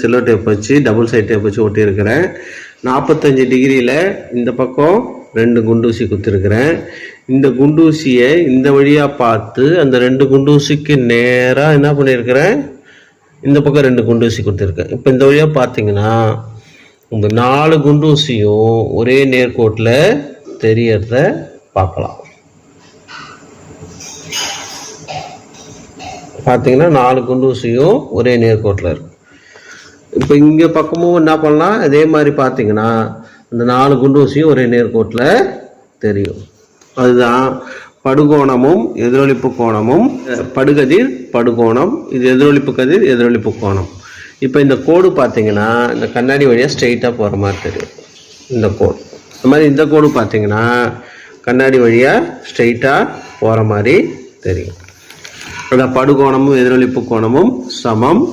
சில்லோ tape வச்சு double side tape வச்சு ஒட்டியிருக்கிறேன். நாற்பத்தஞ்சு டிகிரியில் இந்த பக்கம் ரெண்டு குண்டூசி குத்திருக்கிறேன். இந்த குண்டூசியை இந்த வழியாக பார்த்து அந்த ரெண்டு குண்டூசிக்கு நேராக என்ன பண்ணியிருக்கிறேன்? இந்த பக்கம் ரெண்டு குண்டூசி கொடுத்துருக்கேன் இப்போ இந்த வழியாக பார்த்தீங்கன்னா இந்த நாலு குண்டூசியும் ஒரே நேர்கோட்டில் தெரியறத பார்க்கலாம். பார்த்தீங்கன்னா நாலு குண்டூசியும் ஒரே நேர்கோட்டில் இருக்கும் இப்போ இங்கே பக்கமும் என்ன பண்ணலாம்? அதே மாதிரி பார்த்தீங்கன்னா இந்த நாலு குண்டூசியும் ஒரே நேர்கோட்டில் தெரியும். அதுதான் படுகோணமும் எதிரொலிப்பு கோணமும் படுகதிர் படுகோணம் இது எதிரொலிப்பு கதிர் எதிரொலிப்பு கோணம். இப்போ இந்த கோடு பார்த்தீங்கன்னா இந்த கண்ணாடி வழியாக ஸ்ட்ரெயிட்டாக போகிற மாதிரி தெரியும். இந்த கோடு. இந்த மாதிரி இந்த கோடு பார்த்தீங்கன்னா கண்ணாடி வழியாக ஸ்ட்ரெயிட்டாக போகிற மாதிரி தெரியும். அந்த படுகோணமும் எதிரொலிப்பு கோணமும் சமம்.